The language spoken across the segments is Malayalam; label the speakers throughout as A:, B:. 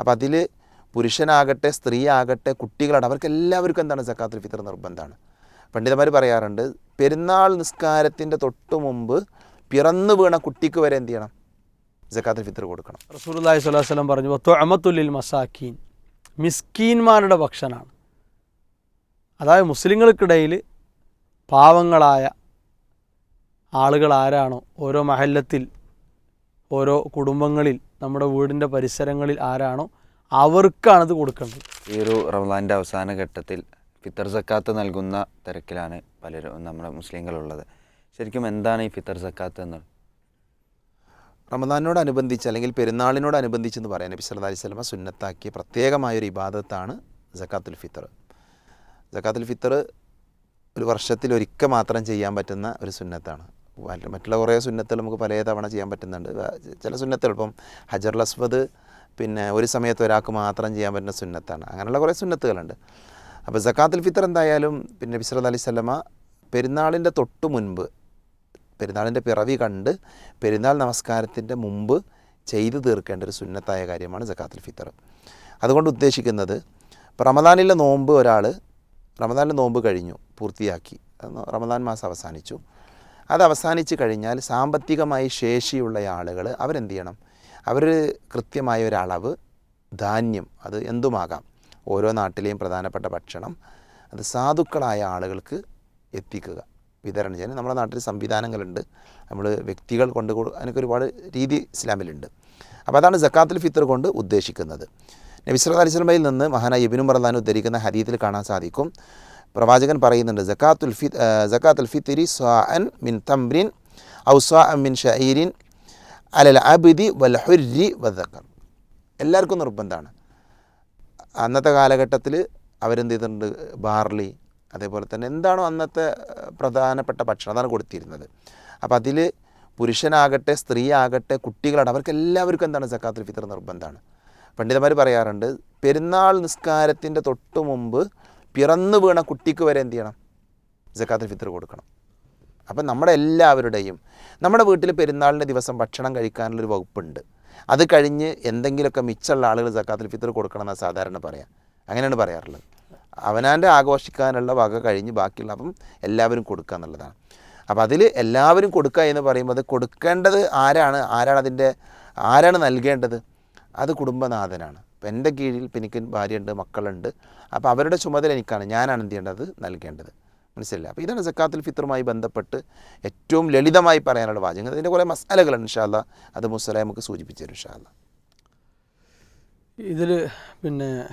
A: അപ്പോൾ അതിൽ പുരുഷനാകട്ടെ സ്ത്രീ ആകട്ടെ കുട്ടികളാണ്. അവർക്ക് എല്ലാവർക്കും എന്താണ് സക്കാത്തുൽ ഫിത്തർ നിർബന്ധമാണ്. പണ്ഡിതന്മാർ പറയാറുണ്ട് പെരുന്നാൾ നിസ്കാരത്തിന്റെ തൊട്ട് മുമ്പ് പിറന്നു വീണ കുട്ടിക്ക് വരെ എന്ത് ചെയ്യണം? സക്കാത്തുൽ ഫിത്തർ കൊടുക്കണം.
B: അലൈഹി വസല്ലം പറഞ്ഞു അമത്തുല്ലിൽ മസാക്കീൻ. മിസ്കീന്മാരുടെ ഭക്ഷണമാണ്. അതായത് മുസ്ലിങ്ങൾക്കിടയിൽ പാവങ്ങളായ ആളുകൾ ആരാണോ ഓരോ മഹല്ലത്തിൽ ഓരോ കുടുംബങ്ങളിൽ നമ്മുടെ വീടിന്റെ പരിസരങ്ങളിൽ ആരാണോ അവർക്കാണ് ഇത് കൊടുക്കേണ്ടത്.
C: ഈ ഒരു റമദാന്റെ അവസാന ഘട്ടത്തിൽ ഫിത്തർ സക്കാത്ത് നൽകുന്ന തിരക്കിലാണ് പലരും നമ്മുടെ മുസ്ലിങ്ങളുള്ളത്. ശരിക്കും എന്താണ് ഈ ഫിത്തർ സക്കാത്ത് എന്ന്?
A: റമദാനോടനുബന്ധിച്ച് അല്ലെങ്കിൽ പെരുന്നാളിനോടനുബന്ധിച്ച് എന്ന് പറയാൻ നബി സല്ലല്ലാഹു അലൈഹി വസല്ലമ സുന്നത്താക്കിയ പ്രത്യേകമായൊരു ഇബാദത്താണ് സക്കാത്തുൽ ഫിത്തർ. സക്കാത്തുൽ ഫിത്തർ ഒരു വർഷത്തിൽ ഒരിക്കൽ മാത്രം ചെയ്യാൻ പറ്റുന്ന ഒരു സുന്നത്താണ്. മറ്റുള്ള കുറേ സുന്നത്തുകൾ നമുക്ക് പല തവണ ചെയ്യാൻ പറ്റുന്നുണ്ട്. ചില സുന്നത്തുകൾ ഇപ്പം ഹജർ അസ്വദ് പിന്നെ ഒരു സമയത്ത് ഒരാൾക്ക് മാത്രം ചെയ്യാൻ പറ്റുന്ന സുന്നത്താണ്. അങ്ങനെയുള്ള കുറേ സുന്നത്തുകളുണ്ട്. അപ്പോൾ സക്കാത്തുൽ ഫിത്തർ എന്തായാലും പിന്നെ നബി അലി സ്വലമ പെരുന്നാളിന്റെ തൊട്ട് മുൻപ് പെരുന്നാളിന്റെ പിറവി കണ്ട് പെരുന്നാൾ നമസ്കാരത്തിന്റെ മുമ്പ് ചെയ്തു തീർക്കേണ്ട ഒരു സുന്നത്തായ കാര്യമാണ് സക്കാത്തുൽ ഫിത്തർ. അതുകൊണ്ട് ഉദ്ദേശിക്കുന്നത് ഇപ്പോൾ റമദാനിലെ നോമ്പ് ഒരാൾ റമദാനിലെ നോമ്പ് കഴിഞ്ഞു പൂർത്തിയാക്കി. റമദാൻ മാസം അവസാനിച്ചു. അത് അവസാനിച്ച് കഴിഞ്ഞാൽ സാമ്പത്തികമായി ശേഷിയുള്ള ആളുകൾ അവരെന്ത് ചെയ്യണം? അവർ കൃത്യമായ ഒരളവ് ധാന്യം അത് എന്തുമാകാം? ഓരോ നാട്ടിലെയും പ്രധാനപ്പെട്ട ഭക്ഷണം അത് സാധുക്കളായ ആളുകൾക്ക് എത്തിക്കുക. വിതരണം ചെയ്യാൻ നമ്മുടെ നാട്ടിൽ സംവിധാനങ്ങളുണ്ട്. നമ്മൾ വ്യക്തികൾ കൊണ്ട് അതിനൊക്കെ ഒരുപാട് രീതി ഇസ്ലാമിലുണ്ട്. അപ്പോൾ അതാണ് ജക്കാത്തുൽ ഫിത്തർ കൊണ്ട് ഉദ്ദേശിക്കുന്നത്. നബി അലിസ്ലമയിൽ നിന്ന് മഹാനായ ഇബ്നു മർദാൻ ഉദ്ധരിക്കുന്ന ഹദീത്തിൽ കാണാൻ സാധിക്കും. പ്രവാചകൻ പറയുന്നുണ്ട് ജക്കാത്തുൽ ഫി ജക്കാത്തുൽ ഫിത്തിരി സ്വാൻ മിൻ തംറിൻ ഔ സ്വാഅൻ മിൻ ഷഈരിൻ അലൽ അബിദി വൽ ഹുരി എല്ലാവർക്കും നിർബന്ധമാണ്. അന്നത്തെ കാലഘട്ടത്തിൽ അവരെന്ത് ചെയ്തിട്ടുണ്ട്? ബാർലി അതേപോലെ തന്നെ എന്താണോ അന്നത്തെ പ്രധാനപ്പെട്ട ഭക്ഷണം അതാണ് കൊടുത്തിരുന്നത്. അപ്പോൾ അതിൽ പുരുഷനാകട്ടെ സ്ത്രീ ആകട്ടെ കുട്ടികളാണ് അവർക്ക് എല്ലാവർക്കും എന്താണ് സക്കാത്തുൽ ഫിത്തർ നിർബന്ധമാണ്. പണ്ഡിതന്മാർ പറയാറുണ്ട് പെരുന്നാൾ നിസ്കാരത്തിന്റെ തൊട്ടു മുമ്പ് പിറന്നു വീണ കുട്ടിക്ക് വരെ എന്ത് ചെയ്യണം? സക്കാത്തുൽ ഫിത്തർ കൊടുക്കണം. അപ്പം നമ്മുടെ എല്ലാവരുടെയും നമ്മുടെ വീട്ടിൽ പെരുന്നാളിന്റെ ദിവസം ഭക്ഷണം കഴിക്കാനുള്ളൊരു വകുപ്പുണ്ട്. അത് കഴിഞ്ഞ് എന്തെങ്കിലുമൊക്കെ മിച്ചമുള്ള ആളുകൾ സക്കാത്തുൽ ഫിത്തർ കൊടുക്കണം എന്നാണ് സാധാരണ പറയാം. അങ്ങനെയാണ് പറയാറുള്ളത്. അവനാന്റെ ആഘോഷിക്കാനുള്ള വക കഴിഞ്ഞ് ബാക്കിയുള്ള അപ്പം എല്ലാവരും കൊടുക്കുക എന്നുള്ളതാണ്. അപ്പോൾ അതിൽ എല്ലാവരും കൊടുക്കുക എന്ന് പറയുമ്പോൾ അത് കൊടുക്കേണ്ടത് ആരാണ്? ആരാണ് അതിന്റെ ആരാണ് നൽകേണ്ടത്? അത് കുടുംബനാഥനാണ്. എന്റെ കീഴിൽ ഇപ്പം എനിക്ക് ഭാര്യയുണ്ട് മക്കളുണ്ട്. അപ്പോൾ അവരുടെ ചുമതല എനിക്കാണ്. ഞാനാണ് എന്ത് ചെയ്യേണ്ടത്? നൽകേണ്ടത്. മനസ്സിലായില്ല? അപ്പോൾ ഇതാണ് സക്കാത്തുൽ ഫിത്തറുമായി ബന്ധപ്പെട്ട് ഏറ്റവും ലളിതമായി പറയാനുള്ള വാചകം. അതിന്റെ കുറേ മസാലകളുണ്ട് ഇൻഷാല്ല അത് മുസ്ലാം നമുക്ക് സൂചിപ്പിച്ചു തരും ഇൻഷാല്ല
B: ഇതിൽ പിന്നെ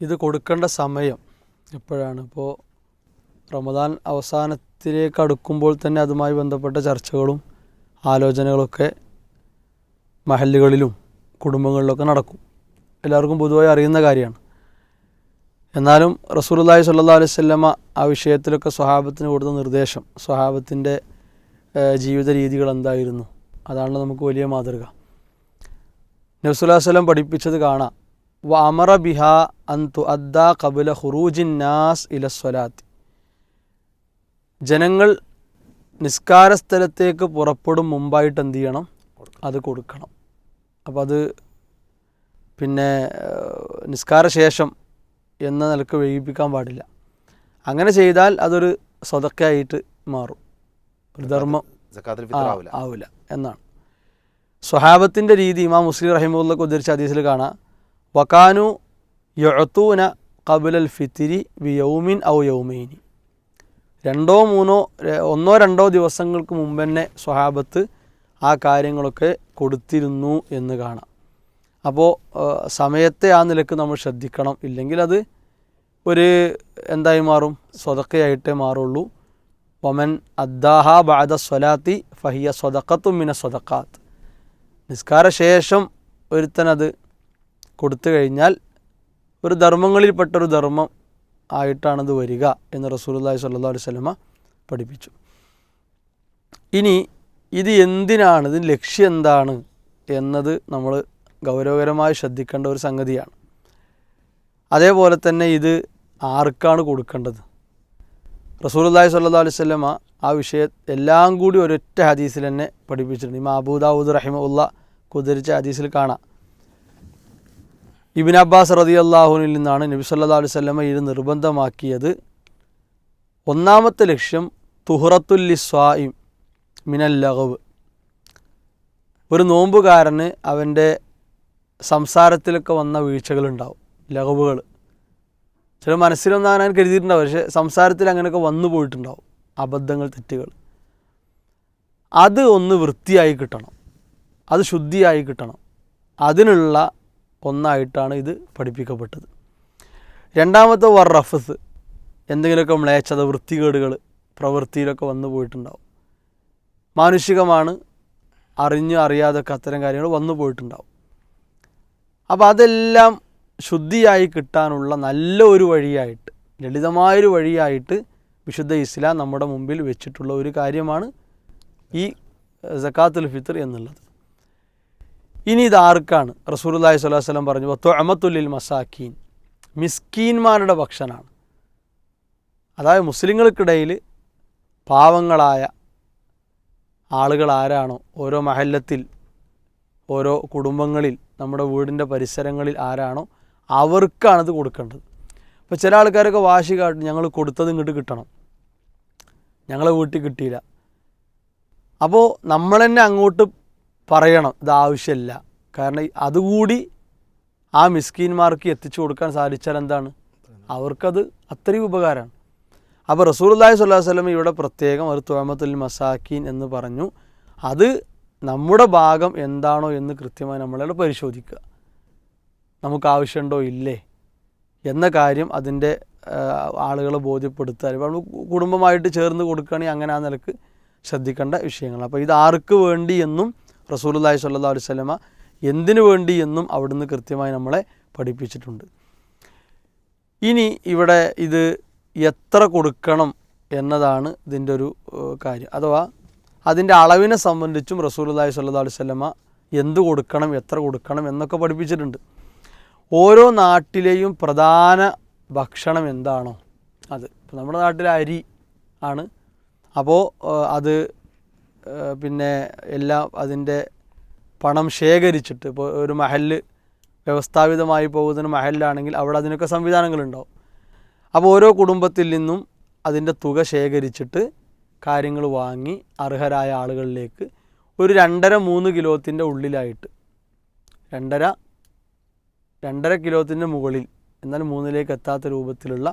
B: ഇത് കൊടുക്കേണ്ട സമയം എപ്പോഴാണ്? ഇപ്പോൾ റമദാൻ അവസാനത്തിലേക്ക് അടുക്കുമ്പോൾ തന്നെ അതുമായി ബന്ധപ്പെട്ട ചർച്ചകളും ആലോചനകളൊക്കെ മഹല്ലുകളിലും കുടുംബങ്ങളിലൊക്കെ നടക്കും. എല്ലാവർക്കും പൊതുവായി അറിയുന്ന കാര്യമാണ്. എന്നാലും റസൂലുള്ളാഹി സല്ലാ അലൈഹി വസല്ലമ ആ വിഷയത്തിലൊക്കെ സ്വഹാബത്തിന് കൊടുത്ത നിർദ്ദേശം സ്വഹാബത്തിന്റെ ജീവിത രീതികൾ എന്തായിരുന്നു? അതാണ് നമുക്ക് വലിയ മാതൃക. നബ്സുല്ലാസ്ലം പഠിപ്പിച്ചത് കാണാം. വ അമറ ബിഹ അന്തു അദ്ദ കബുല ഹുറൂജിൻ നാസ് ഇലസ്വലാത്തി ജനങ്ങൾ നിസ്കാര സ്ഥലത്തേക്ക് പുറപ്പെടും മുമ്പായിട്ട് എന്ത് ചെയ്യണം? അത് കൊടുക്കണം. അപ്പം അത് പിന്നെ നിസ്കാരശേഷം നിസ്കാര ശേഷം എന്ന നിലയ്ക്ക് വൈകിപ്പിക്കാൻ പാടില്ല. അങ്ങനെ ചെയ്താൽ അതൊരു സ്വതക്കായിട്ട് മാറും. ഒരു ധർമ്മം.
A: ആവില്ല
B: എന്നാണ്. സ്വഹാബത്തിന്റെ രീതി ഇമാം മുസ്ലിം റഹിമുള്ളക്ക് ഉദ്ധരിച്ച ഹദീസിൽ കാണാം. വക്കാനു യഴത്തൂന കബുലൽ ഫിത്തിരി വി യൗമിൻ ഔ യൗമൈനി. രണ്ടോ മൂന്നോ ഒന്നോ രണ്ടോ ദിവസങ്ങൾക്ക് മുമ്പ് തന്നെ സ്വഹാബത്ത് ആ കാര്യങ്ങളൊക്കെ കൊടുത്തിരുന്നു എന്ന് കാണാം. അപ്പോൾ സമയത്തെ ആ നിലയ്ക്ക് നമ്മൾ ശ്രദ്ധിക്കണം. ഇല്ലെങ്കിൽ അത് ഒരു എന്തായി മാറും? സ്വതക്കയായിട്ടേ മാറുള്ളൂ. വമൻ അദ്ദാഹ ബാദ സ്വലാത്തി ഫഹിയ സ്വതക്കത്തും മിന സ്വതക്കാത്ത് നിസ്കാര ശേഷം ഒരുത്തനത് കൊടുത്തു കഴിഞ്ഞാൽ ഒരു ധർമ്മങ്ങളിൽപ്പെട്ടൊരു ധർമ്മം ആയിട്ടാണത് വരിക എന്ന് റസൂലുള്ളാഹി സ്വല്ലല്ലാഹു അലൈഹി സ്വലമ പഠിപ്പിച്ചു. ഇനി ഇത് എന്തിനാണ്? ഇതിന് ലക്ഷ്യം എന്താണ്? എന്നത് നമ്മൾ ഗൗരവകരമായി ശ്രദ്ധിക്കേണ്ട ഒരു സംഗതിയാണ്. അതേപോലെ തന്നെ ഇത് ആർക്കാണ് കൊടുക്കേണ്ടത്? റസൂലുള്ളാഹി സല്ലാ അലൈഹി വസല്ലമ ആ വിഷയം എല്ലാം കൂടി ഒരൊറ്റ ഹദീസിൽ തന്നെ പഠിപ്പിച്ചിട്ടുണ്ട്. ഇമാ അബൂദാവൂദ് റഹിമുള്ള കുതിരിച്ച ഹദീസിൽ കാണാം. ഇബിൻ അബ്ബാസ് റതി അള്ളാഹുനിൽ നിന്നാണ് നബി സല്ലാ അലൈഹി സ്വലമ ഇത് നിർബന്ധമാക്കിയത്. ഒന്നാമത്തെ ലക്ഷ്യം തുഹറത്തുല്ലി സ്വായിം മിനൽ ലഹവ് ഒരു നോമ്പുകാരന് അവന്റെ സംസാരത്തിലൊക്കെ വന്ന വീഴ്ചകളുണ്ടാവും ലഹവുകൾ ചില മനസ്സിലൊന്നും അങ്ങനെ കരുതിയിട്ടുണ്ടാവും പക്ഷേ സംസാരത്തിൽ അങ്ങനെയൊക്കെ വന്നു പോയിട്ടുണ്ടാവും അബദ്ധങ്ങൾ തെറ്റുകൾ. അത് ഒന്ന് വൃത്തിയായി കിട്ടണം അത് ശുദ്ധിയായി കിട്ടണം. അതിനുള്ള ഒന്നായിട്ടാണ് ഇത് പഠിപ്പിക്കപ്പെട്ടത്. രണ്ടാമത്തെ വർ റഫസ് എന്തെങ്കിലുമൊക്കെ മ്ലേച്ഛത വൃത്തികേടുകൾ പ്രവൃത്തിയിലൊക്കെ വന്നു പോയിട്ടുണ്ടാവും. മാനുഷികമാണ് അറിഞ്ഞ് അറിയാതൊക്കെ അത്തരം കാര്യങ്ങൾ വന്നു പോയിട്ടുണ്ടാവും. അപ്പോൾ അതെല്ലാം ശുദ്ധിയായി കിട്ടാനുള്ള നല്ല ഒരു വഴിയായിട്ട് ലളിതമായൊരു വഴിയായിട്ട് വിശുദ്ധ ഇസ്ലാം നമ്മുടെ മുമ്പിൽ വെച്ചിട്ടുള്ള ഒരു കാര്യമാണ് ഈ സക്കാത്തുൽ ഫിത്തർ എന്നുള്ളത്. ഇനി ഇത് ആർക്കാണ്? റസൂലുല്ലാഹി സ്വല്ലല്ലാഹു അലൈഹി വസല്ലം പറഞ്ഞു അമത്തുല്ലിൽ മസാക്കീൻ മിസ്കീന്മാരുടെ ഭക്ഷണമാണ് അതായത് മുസ്ലിങ്ങൾക്കിടയിൽ പാവങ്ങളായ ആളുകൾ ആരാണോ? ഓരോ മഹല്ലത്തിൽ ഓരോ കുടുംബങ്ങളിൽ നമ്മുടെ വീടിന്റെ പരിസരങ്ങളിൽ ആരാണോ? അവർക്കാണത് കൊടുക്കേണ്ടത്. അപ്പോൾ ചില ആൾക്കാരൊക്കെ വാശി കാട്ടി ഞങ്ങൾ കൊടുത്തത് ഇങ്ങോട്ട് കിട്ടണം. ഞങ്ങളെ വീട്ടിൽ കിട്ടിയില്ല. അപ്പോൾ നമ്മൾ തന്നെ അങ്ങോട്ട് പറയണം ഇത് ആവശ്യമില്ല. കാരണം അതുകൂടി ആ മിസ്കീന്മാർക്ക് എത്തിച്ചു കൊടുക്കാൻ സാധിച്ചാൽ എന്താണ്? അവർക്കത് അത്രയും ഉപകാരമാണ്. അപ്പോൾ റസൂർല്ലാഹി സ്വല്ലാ വല്ലം ഇവിടെ പ്രത്യേകം ഒരു തുഴമത്തുൽ മസാക്കീൻ എന്ന് പറഞ്ഞു. അത് നമ്മുടെ ഭാഗം എന്താണോ എന്ന് കൃത്യമായി നമ്മളവിടെ പരിശോധിക്കുക. നമുക്ക് ആവശ്യമുണ്ടോ? ഇല്ലേ. എന്ന കാര്യം അതിന്റെ ആളുകളെ ബോധ്യപ്പെടുത്തുക ഇപ്പോൾ നമ്മൾ കുടുംബമായിട്ട് ചേർന്ന് കൊടുക്കുകയാണെങ്കിൽ അങ്ങനെ ആ നിലയ്ക്ക് ശ്രദ്ധിക്കേണ്ട വിഷയങ്ങൾ. അപ്പോൾ ഇത് ആർക്ക് വേണ്ടി എന്നും റസൂലുല്ലാഹി സ്വല്ലാ അലൈഹി സ്വലമ എന്തിനു വേണ്ടി എന്നും അവിടുന്ന് കൃത്യമായി നമ്മളെ പഠിപ്പിച്ചിട്ടുണ്ട്. ഇനി ഇവിടെ ഇത് എത്ര കൊടുക്കണം എന്നതാണ് ഇതിന്റെ ഒരു കാര്യം. അഥവാ അതിന്റെ അളവിനെ സംബന്ധിച്ചും റസൂലുല്ലാഹി സ്വല്ലല്ലാഹു അലൈഹി വസല്ലമ എന്ത് കൊടുക്കണം എത്ര കൊടുക്കണം എന്നൊക്കെ പഠിപ്പിച്ചിട്ടുണ്ട്. ഓരോ നാട്ടിലെയും പ്രധാന ഭക്ഷണം എന്താണോ അത്. ഇപ്പോൾ നമ്മുടെ നാട്ടിലെ അരി ആണ്. അപ്പോൾ അത് പിന്നെ എല്ലാം അതിന്റെ പണം ശേഖരിച്ചിട്ട് ഇപ്പോൾ ഒരു മഹൽ വ്യവസ്ഥാപിതമായി പോകുന്ന മഹലിലാണെങ്കിൽ അവിടെ അതിനൊക്കെ സംവിധാനങ്ങളുണ്ടാവും. അപ്പോൾ ഓരോ കുടുംബത്തിൽ നിന്നും അതിന്റെ തുക ശേഖരിച്ചിട്ട് കാര്യങ്ങൾ വാങ്ങി അർഹരായ ആളുകളിലേക്ക് ഒരു രണ്ടര മൂന്ന് കിലോത്തിന്റെ ഉള്ളിലായിട്ട് രണ്ടര രണ്ടര കിലോത്തിന്റെ മുകളിൽ എന്നാൽ മൂന്നിലേക്ക് എത്താത്ത രൂപത്തിലുള്ള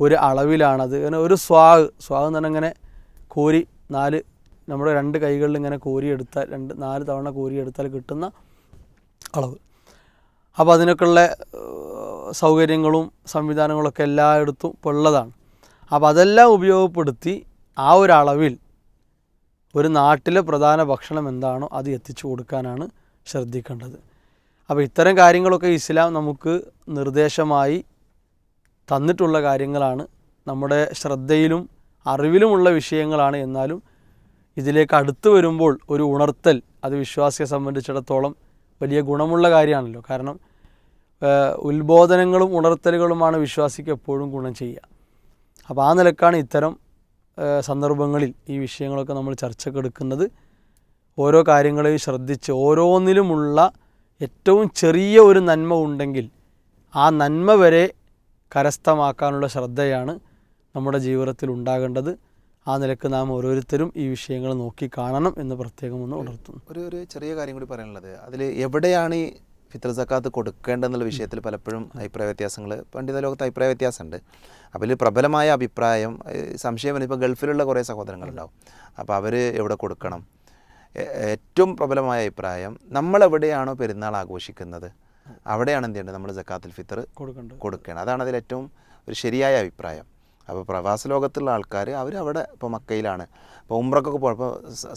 B: ഒരു അളവിലാണത്. അങ്ങനെ ഒരു സ്വാഗ് സ്വാഗ് എന്ന് പറഞ്ഞാൽ ഇങ്ങനെ കോരി നാല് നമ്മുടെ രണ്ട് കൈകളിൽ ഇങ്ങനെ കോരിയെടുത്താൽ രണ്ട് നാല് തവണ കോരിയെടുത്താൽ കിട്ടുന്ന അളവ്. അപ്പോൾ അതിനൊക്കെയുള്ള സൗകര്യങ്ങളും സംവിധാനങ്ങളൊക്കെ എല്ലായിടത്തും ഇപ്പോൾ ഉള്ളതാണ്. അപ്പോൾ അതെല്ലാം ഉപയോഗപ്പെടുത്തി ആ ഒരു അളവിൽ ഒരു നാട്ടിലെ പ്രധാന ഭക്ഷണം എന്താണോ അത് എത്തിച്ചു കൊടുക്കാനാണ് ശ്രദ്ധിക്കേണ്ടത്. അപ്പോൾ ഇത്തരം കാര്യങ്ങളൊക്കെ ഇസ്ലാം നമുക്ക് നിർദ്ദേശമായി തന്നിട്ടുള്ള കാര്യങ്ങളാണ്. നമ്മുടെ ശ്രദ്ധയിലും അറിവിലുമുള്ള വിഷയങ്ങളാണ്. എന്നാലും ഇതിലേക്ക് അടുത്ത് വരുമ്പോൾ ഒരു ഉണർത്തൽ അത് വിശ്വാസിയെ സംബന്ധിച്ചിടത്തോളം വലിയ ഗുണമുള്ള കാര്യമാണല്ലോ. കാരണം ഉത്ബോധനങ്ങളും ഉണർത്തലുകളുമാണ് വിശ്വാസിക്ക് എപ്പോഴും ഗുണം ചെയ്യുക. അപ്പോൾ ആ നിലക്കാണ് ഇത്തരം സന്ദർഭങ്ങളിൽ ഈ വിഷയങ്ങളൊക്കെ നമ്മൾ ചർച്ചക്കെടുക്കുന്നത് ഓരോ കാര്യങ്ങളെയും ശ്രദ്ധിച്ച് ഓരോന്നിലുമുള്ള ഏറ്റവും ചെറിയ ഒരു നന്മ ഉണ്ടെങ്കിൽ ആ നന്മ വരെ കരസ്ഥമാക്കാനുള്ള ശ്രദ്ധയാണ് നമ്മുടെ ജീവിതത്തിൽ ഉണ്ടാകേണ്ടത്. ആ നിലയ്ക്ക് നാം ഓരോരുത്തരും ഈ വിഷയങ്ങൾ നോക്കി കാണണം എന്ന് പ്രത്യേകം ഒന്ന് ഉണർത്തുന്നു.
A: ഒരു ഒരു ചെറിയ കാര്യം കൂടി പറയാനുള്ളത്. അതിൽ എവിടെയാണ് ഈ ഫിത്ര സക്കാത്ത് കൊടുക്കേണ്ടെന്നുള്ള വിഷയത്തിൽ പലപ്പോഴും അഭിപ്രായ വ്യത്യാസങ്ങൾ പണ്ഡിത ലോകത്ത് അഭിപ്രായ വ്യത്യാസമുണ്ട്. അപ്പോൾ ഇതിൽ പ്രബലമായ അഭിപ്രായം സംശയം വന്നിപ്പോൾ ഇപ്പോൾ ഗൾഫിലുള്ള കുറേ സഹോദരങ്ങളുണ്ടാവും. അപ്പോൾ അവർ എവിടെ കൊടുക്കണം? ഏറ്റവും പ്രബലമായ അഭിപ്രായം നമ്മളെവിടെയാണോ പെരുന്നാൾ ആഘോഷിക്കുന്നത്? അവിടെയാണ് എന്ത് ചെയ്യേണ്ടത്? നമ്മൾ സക്കാത്തുൽ ഫിത്തർ
B: കൊടുക്കേണ്ടത്.
A: കൊടുക്കണം അതാണ് അതിൽ ഏറ്റവും ഒരു ശരിയായ അഭിപ്രായം. അപ്പോൾ പ്രവാസ ലോകത്തുള്ള ആൾക്കാർ അവർ അവിടെ ഇപ്പോൾ മക്കയിലാണ്. ഇപ്പോൾ ഉംറക്കൊക്കെ പോകും ഇപ്പോൾ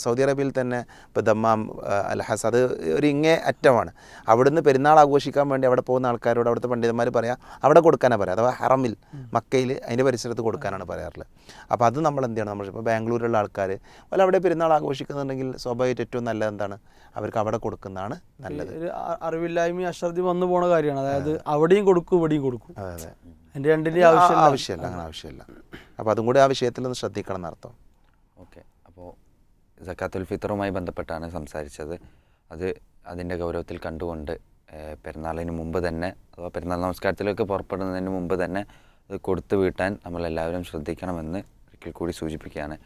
A: സൗദി അറേബ്യയിൽ തന്നെ ഇപ്പോൾ ദമ്മാം അൽഹസ് അത് ഒരു ഇങ്ങേ അറ്റമാണ്. അവിടുന്ന് പെരുന്നാൾ ആഘോഷിക്കാൻ വേണ്ടി അവിടെ പോകുന്ന ആൾക്കാരോട് അവിടുത്തെ പണ്ഡിതന്മാർ പറയാം അവിടെ കൊടുക്കാനാണ് പറയുക അഥവാ ഹറമിൽ മക്കയിൽ അതിന്റെ പരിസരത്ത് കൊടുക്കാനാണ് പറയാറുള്ളത്. അപ്പോൾ അത് നമ്മൾ എന്ത് ചെയ്യണം? നമ്മൾ ഇപ്പോൾ ബാംഗ്ലൂരിലുള്ള ആൾക്കാർ വല്ല അവിടെ പെരുന്നാൾ ആഘോഷിക്കുന്നുണ്ടെങ്കിൽ സ്വാഭാവികമായിട്ട് ഏറ്റവും നല്ലത് എന്താണ്? അവർക്ക് അവിടെ കൊടുക്കുന്നതാണ് നല്ലത്.
B: അറിവില്ലായ്മ അശ്രദ്ധി വന്നു പോണ കാര്യമാണ്. അതായത് അവിടെയും കൊടുക്കും ഇവിടെയും കൊടുക്കും.
A: അതെ അതെ.
B: രണ്ടിന്റെ
A: ആ-
B: ആവശ്യമില്ല.
A: ആവശ്യമില്ല അങ്ങനെ ആവശ്യമില്ല. അപ്പോൾ അതും കൂടി ആ വിഷയത്തിൽ ഒന്ന് ശ്രദ്ധിക്കണം എന്നർത്ഥം
C: ഓക്കെ. അപ്പോൾ സക്കാത്തുൽ ഫിത്തറുമായി ബന്ധപ്പെട്ടാണ് സംസാരിച്ചത്. അത് അതിന്റെ ഗൗരവത്തിൽ കണ്ടുകൊണ്ട് പെരുന്നാളിന് മുമ്പ് തന്നെ അഥവാ പെരുന്നാൾ നമസ്കാരത്തിലേക്ക് പുറപ്പെടുന്നതിന് മുമ്പ് തന്നെ അത് കൊടുത്തു വീട്ടാൻ നമ്മളെല്ലാവരും ശ്രദ്ധിക്കണമെന്ന് ഒരിക്കൽ കൂടി സൂചിപ്പിക്കുകയാണ്.